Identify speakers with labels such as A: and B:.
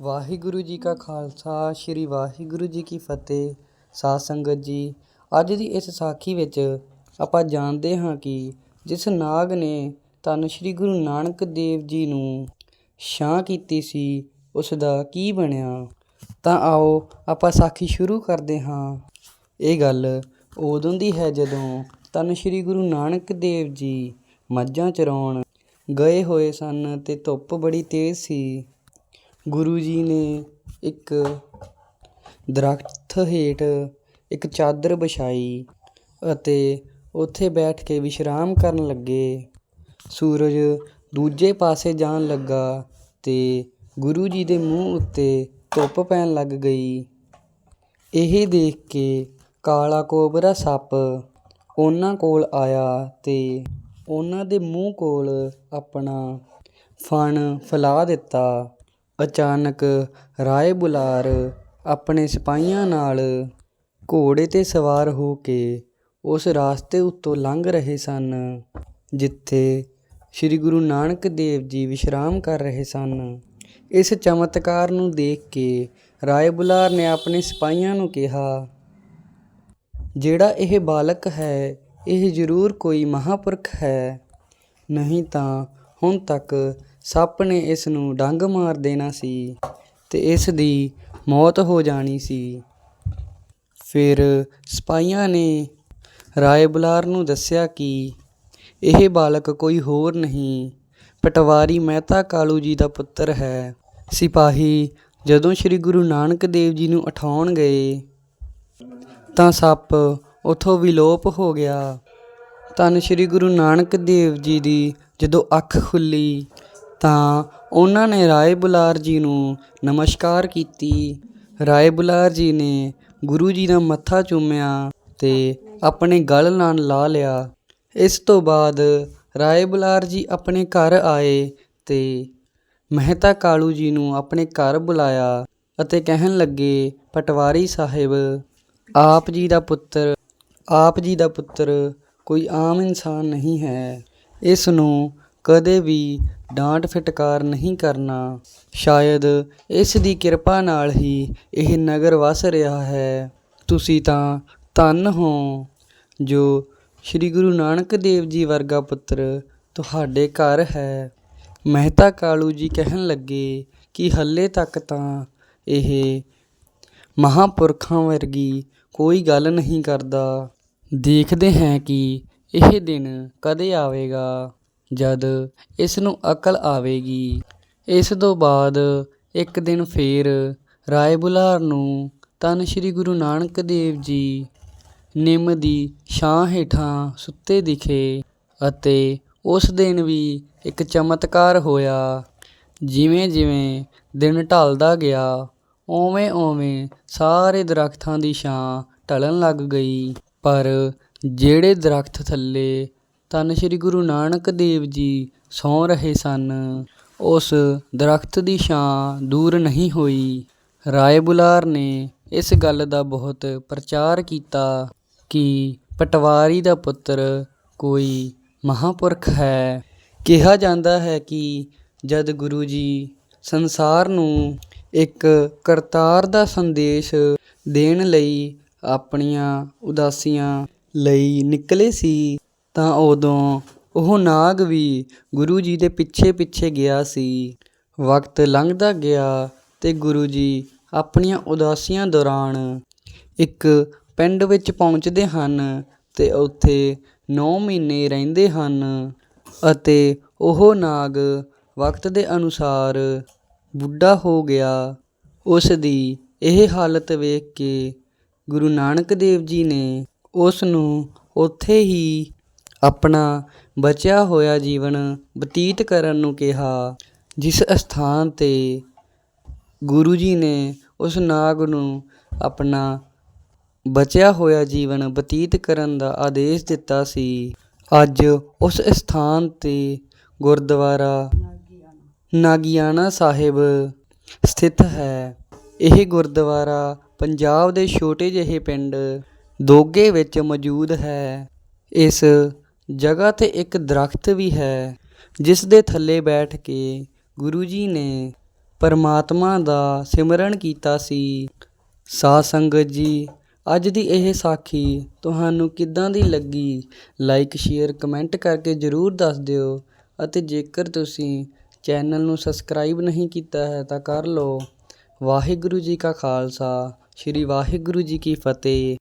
A: ਵਾਹਿਗੁਰੂ ਜੀ ਕਾ ਖਾਲਸਾ, ਸ੍ਰੀ ਵਾਹਿਗੁਰੂ ਜੀ ਕੀ ਫਤਿਹ। ਸਾਧ ਸੰਗਤ ਜੀ, ਅੱਜ ਦੀ ਇਸ ਸਾਖੀ ਵਿੱਚ ਆਪਾਂ ਜਾਣਦੇ ਹਾਂ ਕਿ ਜਿਸ ਨਾਗ ਨੇ ਧੰਨ ਸ੍ਰੀ ਗੁਰੂ ਨਾਨਕ ਦੇਵ ਜੀ ਨੂੰ ਛਾਂ ਕੀਤੀ ਸੀ, ਉਸ ਦਾ ਕੀ ਬਣਿਆ? ਤਾਂ ਆਓ ਆਪਾਂ ਸਾਖੀ ਸ਼ੁਰੂ ਕਰਦੇ ਹਾਂ। ਇਹ ਗੱਲ ਉਦੋਂ ਦੀ ਹੈ ਜਦੋਂ ਧੰਨ ਸ੍ਰੀ ਗੁਰੂ ਨਾਨਕ ਦੇਵ ਜੀ ਮੱਝਾਂ ਚਰਾਉਣ ਗਏ ਹੋਏ ਸਨ ਤੇ ਧੁੱਪ ਬੜੀ ਤੇਜ਼ ਸੀ। ਗੁਰੂ ਜੀ ਨੇ ਇੱਕ ਦਰੱਖਤ ਹੇਠ ਇੱਕ ਚਾਦਰ ਵਿਛਾਈ ਅਤੇ ਉੱਥੇ ਬੈਠ ਕੇ ਵਿਸ਼ਰਾਮ ਕਰਨ ਲੱਗੇ। ਸੂਰਜ ਦੂਜੇ ਪਾਸੇ ਜਾਣ ਲੱਗਾ ਅਤੇ ਗੁਰੂ ਜੀ ਦੇ ਮੂੰਹ ਉੱਤੇ ਧੁੱਪ ਪੈਣ ਲੱਗ ਗਈ। ਇਹ ਦੇਖ ਕੇ ਕਾਲਾ ਕੋਬਰਾ ਸੱਪ ਉਹਨਾਂ ਕੋਲ ਆਇਆ ਅਤੇ ਉਹਨਾਂ ਦੇ ਮੂੰਹ ਕੋਲ ਆਪਣਾ ਫਣ ਫੈਲਾ ਦਿੱਤਾ। ਅਚਾਨਕ ਰਾਏ ਬੁਲਾਰ ਆਪਣੇ ਸਿਪਾਹੀਆਂ ਨਾਲ ਘੋੜੇ ਤੇ ਸਵਾਰ ਹੋ ਕੇ ਉਸ ਰਾਸਤੇ ਉੱਤੋਂ ਲੰਘ ਰਹੇ ਸਨ, ਜਿੱਥੇ ਸ੍ਰੀ ਗੁਰੂ ਨਾਨਕ ਦੇਵ ਜੀ ਵਿਸ਼ਰਾਮ ਕਰ ਰਹੇ ਸਨ। ਇਸ ਚਮਤਕਾਰ ਨੂੰ ਦੇਖ ਕੇ ਰਾਏ ਬੁਲਾਰ ਨੇ ਆਪਣੇ ਸਿਪਾਹੀਆਂ ਨੂੰ ਕਿਹਾ, ਜਿਹੜਾ ਇਹ ਬਾਲਕ ਹੈ, ਇਹ ਜ਼ਰੂਰ ਕੋਈ ਮਹਾਪੁਰਖ ਹੈ। ਨਹੀਂ ਤਾਂ ਹੁਣ ਤੱਕ ਸੱਪ ਨੇ ਇਸ ਨੂੰ ਡੰਗ ਮਾਰ ਦੇਣਾ ਸੀ ਤੇ ਇਸ ਦੀ ਮੌਤ ਹੋ ਜਾਣੀ ਸੀ। ਫਿਰ ਸਿਪਾਹੀਆਂ ਨੇ ਰਾਏ ਬੁਲਾਰ ਨੂੰ ਦੱਸਿਆ ਕਿ ਇਹ ਬਾਲਕ ਕੋਈ ਹੋਰ ਨਹੀਂ, ਪਟਵਾਰੀ ਮਹਿਤਾ ਕਾਲੂ ਜੀ ਦਾ ਪੁੱਤਰ ਹੈ। ਸਿਪਾਹੀ ਜਦੋਂ ਸ੍ਰੀ ਗੁਰੂ ਨਾਨਕ ਦੇਵ ਜੀ ਨੂੰ ਉਠਾਉਣ ਗਏ, ਤਾਂ ਸੱਪ ਉਥੋਂ ਵਿਲੋਪ ਹੋ ਗਿਆ। ਧੰਨ ਸ੍ਰੀ ਗੁਰੂ ਨਾਨਕ ਦੇਵ ਜੀ ਦੀ ਜਦੋਂ ਅੱਖ ਖੁੱਲੀ ਤਾਂ ਉਹਨਾਂ ਨੇ ਰਾਏ ਬੁਲਾਰ ਜੀ ਨੂੰ ਨਮਸਕਾਰ ਕੀਤੀ। ਰਾਏ ਬੁਲਾਰ ਜੀ ਨੇ ਗੁਰੂ ਜੀ ਦਾ ਮੱਥਾ ਚੁੰਮਿਆ ਤੇ ਆਪਣੇ ਗਲ ਨਾਲ ਲਾ ਲਿਆ। ਇਸ ਤੋਂ ਬਾਅਦ ਰਾਏ ਬੁਲਾਰ ਜੀ ਆਪਣੇ ਘਰ ਆਏ ਤੇ ਮਹਿਤਾ ਕਾਲੂ ਜੀ ਨੂੰ ਆਪਣੇ ਘਰ ਬੁਲਾਇਆ ਅਤੇ ਕਹਿਣ ਲੱਗੇ, ਪਟਵਾਰੀ ਸਾਹਿਬ, ਆਪ ਜੀ ਦਾ ਪੁੱਤਰ, ਆਪ ਜੀ ਦਾ ਪੁੱਤਰ ਕੋਈ ਆਮ ਇਨਸਾਨ ਨਹੀਂ ਹੈ। ਇਸ ਨੂੰ ਕਦੇ ਵੀ ਡਾਂਟ ਫਟਕਾਰ ਨਹੀਂ ਕਰਨਾ। ਸ਼ਾਇਦ ਇਸ ਦੀ ਕਿਰਪਾ ਨਾਲ ਹੀ ਇਹ ਨਗਰ ਵਸ ਰਿਹਾ ਹੈ। ਤੁਸੀਂ ਤਾਂ ਧੰਨ ਹੋ ਜੋ ਸ੍ਰੀ ਗੁਰੂ ਨਾਨਕ ਦੇਵ ਜੀ ਵਰਗਾ ਪੁੱਤਰ ਤੁਹਾਡੇ ਘਰ ਹੈ। ਮਹਿਤਾ ਕਾਲੂ ਜੀ ਕਹਿਣ ਲੱਗੇ ਕਿ ਹੱਲੇ ਤੱਕ ਤਾਂ ਇਹ ਮਹਾਪੁਰਖਾਂ ਵਰਗੀ ਕੋਈ ਗੱਲ ਨਹੀਂ ਕਰਦਾ। ਦੇਖਦੇ ਹਾਂ ਕਿ ਇਹ ਦਿਨ ਕਦੇ ਆਵੇਗਾ। ਜਦ ਇਸ ਨੂੰ ਅਕਲ ਆਵੇਗੀ। ਇਸ ਤੋਂ ਬਾਅਦ ਇੱਕ ਦਿਨ ਫੇਰ ਰਾਏ ਬੁਲਾਰ ਨੂੰ ਤਨ ਸ੍ਰੀ ਗੁਰੂ ਨਾਨਕ ਦੇਵ ਜੀ ਨਿੰਮ ਦੀ ਛਾਂ ਹੇਠਾਂ ਸੁੱਤੇ ਦਿਖੇ ਅਤੇ ਉਸ ਦਿਨ ਵੀ ਇੱਕ ਚਮਤਕਾਰ ਹੋਇਆ। ਜਿਵੇਂ ਜਿਵੇਂ ਦਿਨ ਢਲਦਾ ਗਿਆ ਓਵੇਂ ਓਵੇਂ ਸਾਰੇ ਦਰਖਤਾਂ ਦੀ ਛਾਂ ਢਲਣ ਲੱਗ ਗਈ। ਪਰ ਜਿਹੜੇ ਦਰਖਤ ਥੱਲੇ ਧੰਨ ਸ੍ਰੀ ਗੁਰੂ ਨਾਨਕ ਦੇਵ ਜੀ ਸੌਂ ਰਹੇ ਸਨ। ਉਸ ਦਰਖਤ ਦੀ ਛਾਂ ਦੂਰ ਨਹੀਂ ਹੋਈ। ਰਾਏ ਬੁਲਾਰ ਨੇ ਇਸ ਗੱਲ ਦਾ ਬਹੁਤ ਪ੍ਰਚਾਰ ਕੀਤਾ ਕਿ ਪਟਵਾਰੀ ਦਾ ਪੁੱਤਰ ਕੋਈ ਮਹਾਪੁਰਖ ਹੈ। ਕਿਹਾ ਜਾਂਦਾ ਹੈ ਕਿ ਜਦ ਗੁਰੂ ਜੀ ਸੰਸਾਰ ਨੂੰ ਇੱਕ ਕਰਤਾਰ ਦਾ ਸੰਦੇਸ਼ ਦੇਣ ਲਈ ਆਪਣੀਆਂ ਉਦਾਸੀਆਂ ਲਈ ਨਿਕਲੇ ਸੀ ਤਾਂ ਉਦੋਂ ਉਹ ਨਾਗ ਵੀ ਗੁਰੂ ਜੀ ਦੇ ਪਿੱਛੇ ਪਿੱਛੇ ਗਿਆ ਸੀ। ਵਕਤ ਲੰਘਦਾ ਗਿਆ ਤੇ ਗੁਰੂ ਜੀ ਆਪਣੀਆਂ ਉਦਾਸੀਆਂ ਦੌਰਾਨ ਇੱਕ ਪਿੰਡ ਵਿੱਚ ਪਹੁੰਚਦੇ ਹਨ ਤੇ ਉੱਥੇ 9 ਮਹੀਨੇ ਰਹਿੰਦੇ ਹਨ ਅਤੇ ਉਹ ਨਾਗ ਵਕਤ ਦੇ ਅਨੁਸਾਰ ਬੁੱਢਾ ਹੋ ਗਿਆ। ਉਸ ਦੀ ਇਹ ਹਾਲਤ ਵੇਖ ਕੇ ਗੁਰੂ ਨਾਨਕ ਦੇਵ ਜੀ ਨੇ ਉਸ ਨੂੰ ਉੱਥੇ ਹੀ ਆਪਣਾ ਬਚਿਆ ਹੋਇਆ ਜੀਵਨ ਬਤੀਤ ਕਰਨ ਨੂੰ ਕਿਹਾ, ਜਿਸ ਅਸਥਾਨ ਤੇ ਗੁਰੂ ਜੀ ਨੇ ਉਸ ਨਾਗ ਨੂੰ ਆਪਣਾ ਬਚਿਆ ਹੋਇਆ ਜੀਵਨ ਬਤੀਤ ਕਰਨ ਦਾ ਆਦੇਸ਼ ਦਿੱਤਾ ਸੀ। ਅੱਜ ਉਸ ਸਥਾਨ ਤੇ ਗੁਰਦੁਆਰਾ ਨਾਗਿਆਣਾ ਸਾਹਿਬ ਸਥਿਤ ਹੈ। ਇਹ ਗੁਰਦੁਆਰਾ ਪੰਜਾਬ ਦੇ ਛੋਟੇ ਜਿਹੇ ਪਿੰਡ ਦੋਗੇ ਵਿੱਚ ਮੌਜੂਦ ਹੈ। ਇਸ ਜਗ੍ਹਾ ਤੇ ਇੱਕ ਦਰਖਤ ਵੀ ਹੈ, ਜਿਸ ਦੇ ਥੱਲੇ ਬੈਠ ਕੇ ਗੁਰੂ ਜੀ ਨੇ ਪਰਮਾਤਮਾ ਦਾ ਸਿਮਰਨ ਕੀਤਾ ਸੀ। ਸਾਧ ਸੰਗਤ ਜੀ, ਅੱਜ ਦੀ ਇਹ ਸਾਖੀ ਤੁਹਾਨੂੰ ਕਿੱਦਾਂ ਦੀ ਲੱਗੀ? ਲਾਈਕ ਸ਼ੇਅਰ ਕਮੈਂਟ ਕਰਕੇ ਜ਼ਰੂਰ ਦੱਸ ਦਿਓ ਅਤੇ ਜੇਕਰ ਤੁਸੀਂ ਚੈਨਲ ਨੂੰ ਸਬਸਕ੍ਰਾਈਬ ਨਹੀਂ ਕੀਤਾ ਹੈ ਤਾਂ ਕਰ ਲਓ। ਵਾਹਿਗੁਰੂ ਜੀ ਕਾ ਖਾਲਸਾ, ਸ੍ਰੀ ਵਾਹਿਗੁਰੂ ਜੀ ਕੀ ਫਤਿਹ।